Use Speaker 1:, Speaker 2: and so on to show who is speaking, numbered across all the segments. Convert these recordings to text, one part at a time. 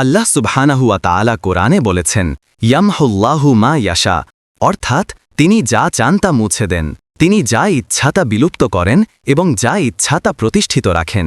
Speaker 1: আল্লাহ সুবহানাহুয়া তাআলা কোরআনে বলেছেন, ইয়ামহুল্লাহু মা ইয়াশা অর্থাৎ তিনি যা চান তা মুছে দেন, তিনি যা ইচ্ছা তা বিলুপ্ত করেন এবং যা ইচ্ছা তা প্রতিষ্ঠিত রাখেন।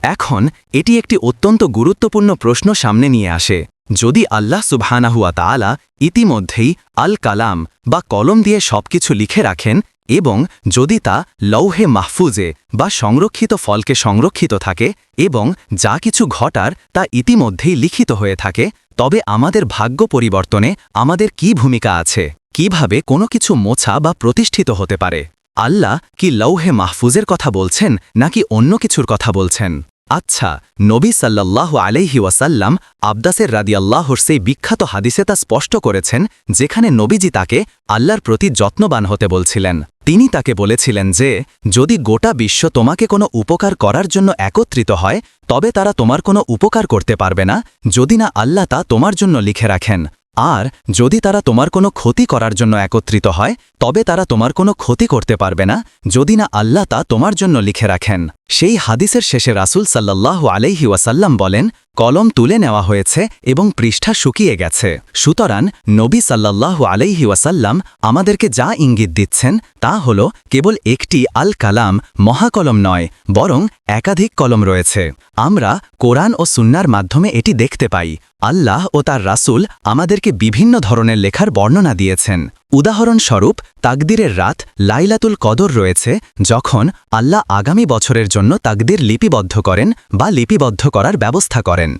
Speaker 1: এখন এটি একটি অত্যন্ত গুরুত্বপূর্ণ প্রশ্ন সামনে নিয়ে আসে, যদি আল্লাহ সুবহানাহুয়া তাআলা ইতিমধ্যেই আল কালাম বা কলম দিয়ে সবকিছু লিখে রাখেন এবং যদি তা লৌহে মাহফুজে বা সংরক্ষিত ফলকে সংরক্ষিত থাকে এবং যা কিছু ঘটার তা ইতিমধ্যেই লিখিত হয়ে থাকে, তবে আমাদের ভাগ্য পরিবর্তনে আমাদের কি ভূমিকা আছে? কীভাবে কোনো কিছু মোছা বা প্রতিষ্ঠিত হতে পারে? আল্লাহ কি লৌহে মাহফুজের কথা বলছেন নাকি অন্য কিছুর কথা বলছেন? আচ্ছা নবী সাল্লাল্লাহু আলাইহি ওয়াসাল্লাম আব্দাসের রাদিয়াল্লাহর সেই বিখ্যাত হাদিসে তা স্পষ্ট করেছেন, যেখানে নবীজি তাকে আল্লাহর প্রতি যত্নবান হতে বলছিলেন। তিনি তাকে বলেছিলেন যে, যদি গোটা বিশ্ব তোমাকে কোনো উপকার করার জন্য একত্রিত হয়, তবে তারা তোমার কোনো উপকার করতে পারবে না, যদি না আল্লাহ তা তোমার জন্য লিখে রাখেন। আর যদি তারা তোমার কোনো ক্ষতি করার জন্য একত্রিত হয়, তবে তারা তোমার কোনো ক্ষতি করতে পারবে না, যদি না আল্লাহ তা তোমার জন্য লিখে রাখেন। সেই হাদিসের শেষে রাসুল সাল্লাহ আলাইহি ওয়াসাল্লাম বলেন কলম তুলে নেওয়া হয়েছে এবং পৃষ্ঠা শুকিয়ে গেছে। সুতরাং নবী সাল্লাল্লাহু আলাইহি ওয়াসাল্লাম আমাদেরকে যা ইঙ্গিত দিচ্ছেন তা হল, কেবল একটি আল কালাম মহাকলম নয়, বরং একাধিক কলম রয়েছে। আমরা কোরআন ও সুন্নার মাধ্যমে এটি দেখতে পাই। আল্লাহ ও তার রাসূল আমাদেরকে বিভিন্ন ধরনের লেখার বর্ণনা দিয়েছেন। উদাহরণস্বরূপ, তাকদিরের রাত লাইলাতুল কদর রয়েছে যখন আল্লাহ আগামী বছরের জন্য তাকদির লিপিবদ্ধ করেন বা লিপিবদ্ধ করার ব্যবস্থা করেন।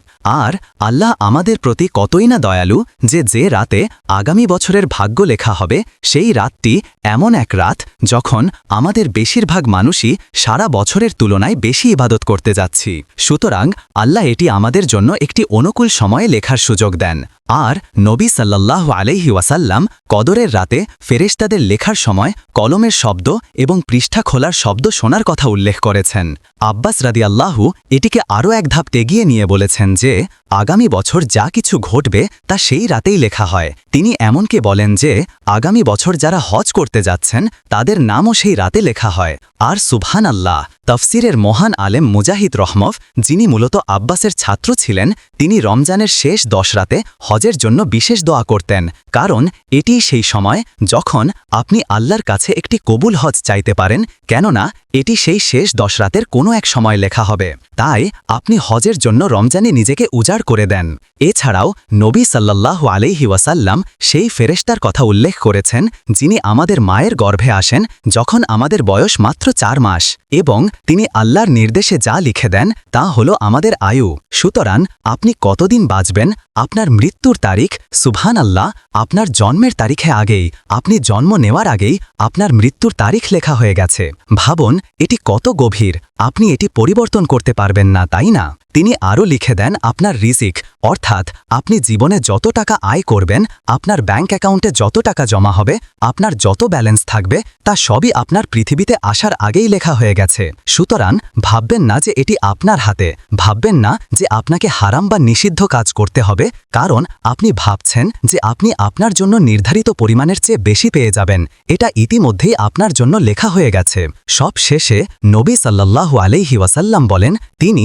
Speaker 1: আর আল্লাহ আমাদের প্রতি কতই না দয়ালু যে যে রাতে আগামী বছরের ভাগ্য লেখা হবে, সেই রাতটি এমন এক রাত যখন আমাদের বেশিরভাগ মানুষই সারা বছরের তুলনায় বেশি ইবাদত করতে যাচ্ছি। সুতরাং আল্লাহ এটি আমাদের জন্য একটি অনুকূল সময়ে লেখার সুযোগ দেন। আর নবী সাল্লাল্লাহ আলাইহি ওয়াসাল্লাম কদরের রাতে ফেরেশতাদের লেখার সময় কলমের শব্দ এবং পৃষ্ঠা খোলার শব্দ শোনার কথা উল্লেখ করেছেন। আব্বাস রাদিয়াল্লাহু এটিকে আরও এক ধাপ তেগিয়ে নিয়ে বলেছেন যে, আগামী বছর যা কিছু ঘটবে তা সেই রাতেই লেখা হয়। তিনি এমনকি বলেন যে, আগামী বছর যারা হজ করতে যাচ্ছেন, তাদের নামও সেই রাতে লেখা হয়। আর সুবহান আল্লাহ তফসিরের মহান আলেম মুজাহিদ রহমফ, যিনি মূলত আব্বাসের ছাত্র ছিলেন, তিনি রমজানের শেষ দশ রাতে হজের জন্য বিশেষ দোয়া করতেন, কারণ এটিই সেই সময় যখন আপনি আল্লাহর কাছে একটি কবুল হজ চাইতে পারেন, কেননা এটি সেই শেষ দশ রাতের কোনো এক সময় লেখা হবে। তাই আপনি হজের জন্য রমজানে নিজেকে উজাড় করে দেন। এছাড়াও নবী সাল্লাল্লাহু আলাইহি ওয়াসাল্লাম সেই ফেরেশতার কথা উল্লেখ করেছেন, যিনি আমাদের মায়ের গর্ভে আসেন যখন আমাদের বয়স মাত্র চার মাস এবং তিনি আল্লাহর নির্দেশে যা লিখে দেন তা হল আমাদের আয়ু। সুতরাং আপনি কতদিন বাঁচবেন আপনার মৃত্যুর তারিখ সুভান আল্লাহ আপনার জন্মের তারিখে আগেই, আপনি জন্ম নেওয়ার আগেই আপনার মৃত্যুর তারিখ লেখা হয়ে গেছে। ভাবুন, এটি কত গভীর, আপনি এটি পরিবর্তন করতে পারবেন না, তাই না? তিনি আরও লিখে দেন আপনার রিজিক, অর্থাৎ আপনি জীবনে যত টাকা আয় করবেন, আপনার ব্যাংক অ্যাকাউন্টে যত টাকা জমা হবে, আপনার যত ব্যালেন্স থাকবে, তা সবই আপনার পৃথিবীতে আসার আগেই লেখা হয়ে গেছে। সুতরাং ভাববেন না যে এটি আপনার হাতে, ভাববেন না যে আপনাকে হারাম বা নিষিদ্ধ কাজ করতে হবে, কারণ আপনি ভাবছেন যে আপনি আপনার জন্য নির্ধারিত পরিমাণের চেয়ে বেশি পেয়ে যাবেন। এটা ইতিমধ্যেই আপনার জন্য লেখা হয়ে গেছে। সব শেষে নবী সাল্লাল্লাহু আলাইহি ওয়াসাল্লাম বলেন, তিনি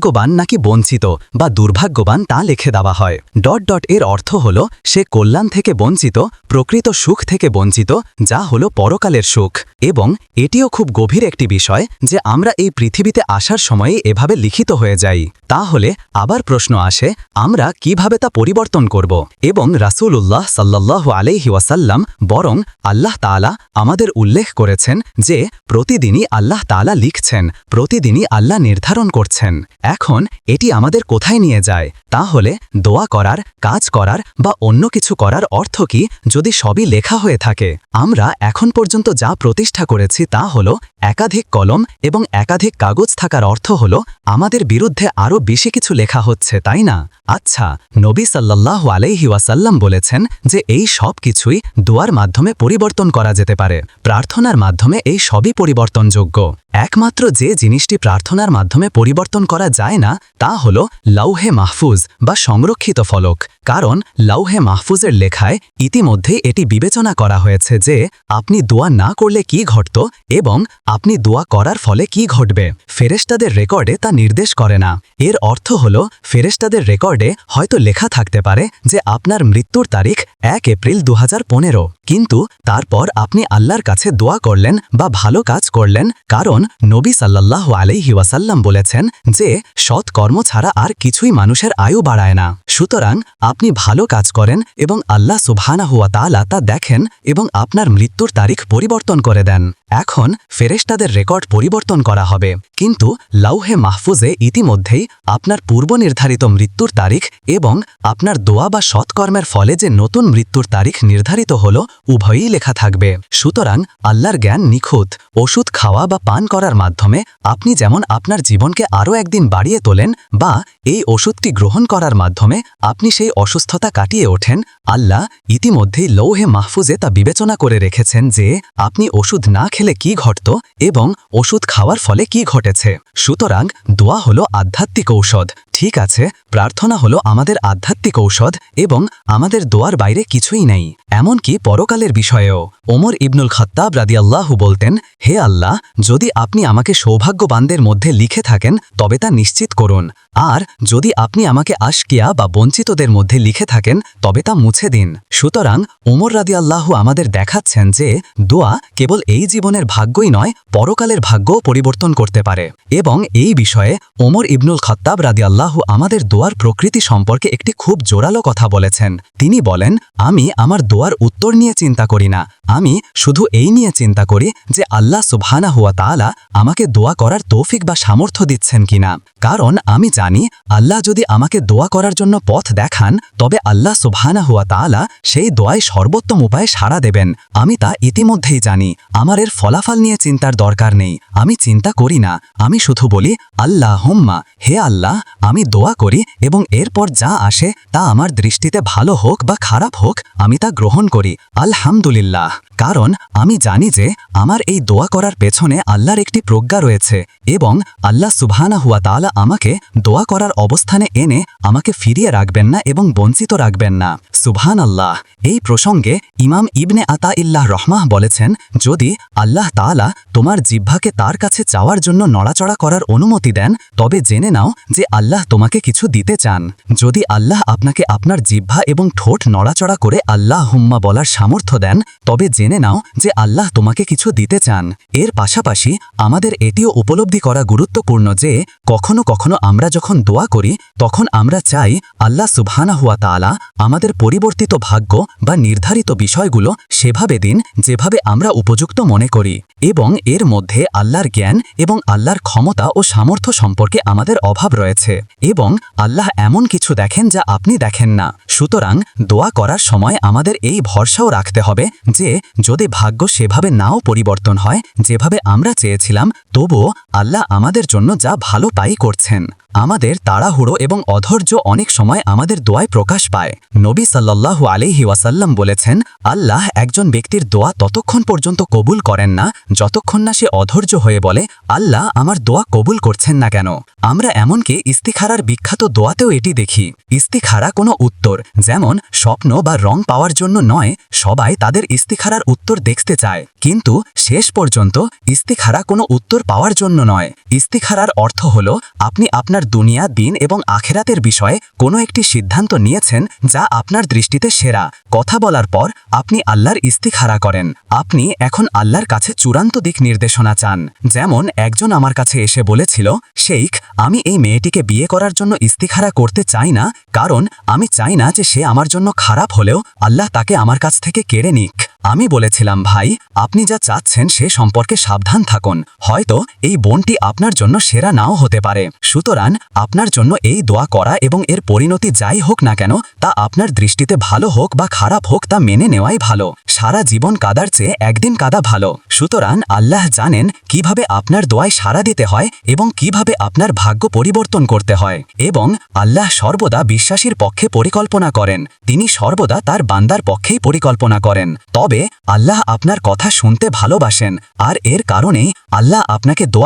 Speaker 1: সৌভাগ্যবান নাকি বঞ্চিত বা দুর্ভাগ্যবান তা লিখে দেওয়া হয়। ডট ডট এর অর্থ হল, সে কল্যাণ থেকে বঞ্চিত, প্রকৃত সুখ থেকে বঞ্চিত, যা হল পরকালের সুখ। এবং এটিও খুব গভীর একটি বিষয় যে আমরা এই পৃথিবীতে আসার সময়ে এভাবে লিখিত হয়ে যাই। তাহলে আবার প্রশ্ন আসে, আমরা কীভাবে তা পরিবর্তন করব? এবং রাসূলুল্লাহ সাল্লাল্লাহু আলাইহি ওয়াসাল্লাম বরং আল্লাহ তাআলা আমাদের উল্লেখ করেছেন যে, প্রতিদিনই আল্লাহ তাআলা লিখছেন, প্রতিদিনই আল্লাহ নির্ধারণ করছেন। এখন এটি আমাদের কোথায় নিয়ে যায়? তাহলে দোয়া করার, কাজ করার বা অন্য কিছু করার অর্থ কি যদি সবই লেখা হয়ে থাকে? আমরা এখন পর্যন্ত যা প্রতিষ্ঠা করেছি তা হল একাধিক কলম এবং একাধিক কাগজ থাকার অর্থ হল আমাদের বিরুদ্ধে আরও বেশি কিছু লেখা হচ্ছে, তাই না? আচ্ছা নবী সাল্লাল্লাহু আলাইহি ওয়াসাল্লাম বলেছেন যে এই সব কিছুই দোয়ার মাধ্যমে পরিবর্তন করা যেতে পারে। প্রার্থনার মাধ্যমে এই সবই পরিবর্তনযোগ্য। একমাত্র যে জিনিসটি প্রার্থনার মাধ্যমে পরিবর্তন করা যায় না তা হল লাউহে মাহফুজ বা সংরক্ষিত ফলক। কারণ লাউহে মাহফুজের লেখায় ইতিমধ্যে এটি বিবেচনা করা হয়েছে যে আপনি দোয়া না করলে কি ঘটত এবং আপনি দোয়া করার ফলে কি ঘটবে। ফেরেশতাদের রেকর্ডে তা নির্দেশ করে না। এর অর্থ হল, ফেরেশতাদের রেকর্ডে হয়তো লেখা থাকতে পারে যে আপনার মৃত্যুর তারিখ এক এপ্রিল দু হাজার পনেরো। কিন্তু তারপর আপনি আল্লাহর কাছে দোয়া করলেন বা ভালো কাজ করলেন, কারণ নবী সাল্লাহ আলাইহি ওয়াসাল্লাম বলেছেন যে, সৎ কর্ম ছাড়া আর কিছুই মানুষের আয়ু বাড়ায় না। সুতরাং আপনি ভালো কাজ করেন এবং আল্লাহ সুবহানা হুয়া তালা তা দেখেন এবং আপনার মৃত্যুর তারিখ পরিবর্তন করে দেন। এখন ফেরেশতাদের রেকর্ড পরিবর্তন করা হবে। কিন্তু লাউহে মাহফুজে ইতিমধ্যেই আপনার পূর্ব নির্ধারিত মৃত্যুর তারিখ এবং আপনার দোয়া বা সৎকর্মের ফলে যে নতুন মৃত্যুর তারিখ নির্ধারিত হল, উভয়ই লেখা থাকবে। সুতরাং আল্লাহর জ্ঞান নিখুঁত, ওষুধ খাওয়া বা পান করার মাধ্যমে আপনি যেমন আপনার জীবনকে আরও একদিন বাড়িয়ে তোলেন বা এই ওষুধটি গ্রহণ করার মাধ্যমে আপনি সেই অসুস্থতা কাটিয়ে ওঠেন আল্লাহ ইতিমধ্যেই লৌহে মাহফুজে তা বিবেচনা করে রেখেছেন যে, আপনি ওষুধ না খেলে কি ঘটত এবং ওষুধ খাওয়ার ফলে কি ঘটেছে। সুতরাং দোয়া হলো আধ্যাত্মিক ঔষধ। ঠিক আছে, প্রার্থনা হলো আমাদের আধ্যাত্মিক ঔষধ এবং আমাদের দোয়ার বাইরে কিছুই নেই। এমনকি পরকালের বিষয়েও। ওমর ইবনুল খত্তাব রাদিয়াল্লাহু বলতেন, হে আল্লাহ, যদি আপনি আমাকে সৌভাগ্যবানদের মধ্যে লিখে থাকেন, তবে তা নিশ্চিত করুন। আর যদি আপনি আমাকে আশকিয়া বা বঞ্চিতদের মধ্যে লিখে থাকেন, তবে তা মুছে দিন। সুতরাং ওমর রাদিয়াল্লাহু আমাদের দেখাচ্ছেন যে দোয়া কেবল এই জীবনের ভাগ্যই নয়, পরকালের ভাগ্যও পরিবর্তন করতে পারে। এবং এই বিষয়ে ওমর ইবনুল খত্তাব রাদিয়াল্লাহু আমাদের দোয়ার প্রকৃতি সম্পর্কে একটি খুব জোরালো কথা বলেছেন। তিনি বলেন, আমি আমার দোয়ার উত্তর নিয়ে চিন্তা করি না। আমি শুধু এই নিয়ে চিন্তা করি যে আল্লাহ সুবহানা হুয়া তাআলা আমাকে দোয়া করার তৌফিক বা সামর্থ্য দিচ্ছেন কিনা। কারণ আমি জানি, আল্লাহ যদি আমাকে দোয়া করার জন্য পথ দেখান, তবে আল্লাহ সুবহানা হুয়া তাআলা সেই দোয়ায় সর্বোত্তম উপায়ে সাড়া দেবেন। আমি তা ইতিমধ্যেই জানি। আমার এর ফলাফল নিয়ে চিন্তার দরকার নেই। আমি চিন্তা করি না। আমি শুধু বলি আল্লাহ হোম্মা হে আল্লাহ, আমি দোয়া করি এবং এরপর যা আসে তা আমার দৃষ্টিতে ভালো হোক বা খারাপ হোক, আমি তা গ্রহণ করি। আলহামদুলিল্লাহ। কারণ আমি জানি যে আমার এই দোয়া করার পেছনে আল্লাহর একটি প্রজ্ঞা রয়েছে এবং আল্লাহ সুবহানা হুয়া তাআলা আমাকে দোয়া করার অবস্থানে এনে আমাকে ফিরিয়ে রাখবেন না এবং বঞ্চিত রাখবেন না। সুবহান আল্লাহ এই প্রসঙ্গে ইমাম ইবনে আতা ইল্লাহ রহমাহ বলেছেন, যদি আল্লাহ তাআলা তোমার জিহ্বাকে তার কাছে চাওয়ার জন্য নড়াচড়া করার অনুমতি দেন, তবে জেনে নাও যে আল্লাহ তোমাকে কিছু দিতে চান। যদি আল্লাহ আপনাকে আপনার জিহ্বা এবং ঠোঁট নড়াচড়া করে আল্লাহ হুম্মা বলার সামর্থ্য দেন, তবে জেনে নাও যে আল্লাহ তোমাকে কিছু দিতে চান। এর পাশাপাশি আমাদের এটিও উপলব্ধি করা গুরুত্বপূর্ণ যে, কখনো কখনো আমরা যখন দোয়া করি, তখন আমরা চাই আল্লাহ সুবহানা হুয়া তাআলা আমাদের পরিবর্তিত ভাগ্য বা নির্ধারিত বিষয়গুলো সেভাবে দিন যেভাবে আমরা উপযুক্ত মনে করি এবং এর মধ্যে আল্লাহর জ্ঞান এবং আল্লাহর ক্ষমতা ও সামর্থ্য সম্পর্কে আমাদের অভাব রয়েছে এবং আল্লাহ এমন কিছু দেখেন যা আপনি দেখেন না। সুতরাং দোয়া করার সময় আমাদের এই ভরসাও রাখতে হবে যে যদি ভাগ্য সেভাবে নাও পরিবর্তন হয় যেভাবে আমরা চেয়েছিলাম তবুও আল্লাহ আমাদের জন্য যা ভালো পাই করছেন। আমাদের তাড়াহুড়ো এবং অধৈর্য অনেক সময় আমাদের দোয়ায় প্রকাশ পায়। নবী সাল্লাল্লাহু আলাইহি ওয়াসাল্লাম বলেছেন, আল্লাহ একজন ব্যক্তির দোয়া ততক্ষণ পর্যন্ত কবুল করেন না, যতক্ষণ না সে অধৈর্য হয়ে বলে, আল্লাহ আমার দোয়া কবুল করছেন না কেন আমরা এমনকি ইস্তিখারার বিখ্যাত দোয়াতেও এটি দেখি। ইস্তিখারা কোনো উত্তর, যেমন, স্বপ্ন বা রং পাওয়ার জন্য নয়, সবাই তাদের ইস্তিখারার উত্তর দেখতে চায়। কিন্তু শেষ পর্যন্ত ইস্তিখারা কোনো উত্তর পাওয়ার জন্য নয়। ইস্তিখারার অর্থ হল, আপনি আপনার দুনিয়া, দিন এবং আখেরাতের বিষয়ে কোনো একটি সিদ্ধান্ত নিয়েছেন যা আপনার দৃষ্টিতে সেরা। কথা বলার পর আপনি আল্লাহর ইস্তিখারা করেন। আপনি এখন আল্লাহর কাছে চূড়ান্ত দিক নির্দেশনা চান। যেমন, একজন আমার কাছে এসে বলেছিল, শেইখ, আমি এই মেয়েটিকে বিয়ে করার জন্য ইস্তিখারা করতে চাই না, কারণ আমি চাই না যে সে আমার জন্য খারাপ হলেও আল্লাহ তাকে আমার কাছ থেকে কেড়ে নিক। আমি বলেছিলাম, ভাই, আপনি যা চাচ্ছেন সে সম্পর্কে সাবধান থাকুন। হয়তো এই বোনটি আপনার জন্য সেরা নাও হতে পারে। সুতরাং আপনার জন্য এই দোয়া করা এবং এর পরিণতি যাই হোক না কেন, তা আপনার দৃষ্টিতে ভালো হোক বা খারাপ হোক, তা মেনে নেওয়াই ভালো। সারা জীবন কাদার চেয়ে একদিন কাদা ভালো। সুতরাং আল্লাহ জানেন কীভাবে আপনার দোয়ায় সাড়া দিতে হয় এবং কীভাবে আপনার ভাগ্য পরিবর্তন করতে হয়। এবং আল্লাহ সর্বদা বিশ্বাসীর পক্ষে পরিকল্পনা করেন। তিনি সর্বদা তার বান্দার পক্ষেই পরিকল্পনা করেন। তবে আল্লাহ আপনার কথা শুনতে ভালোবাসেন আর এর কারণেই আল্লাহ আপনাকে দোয়া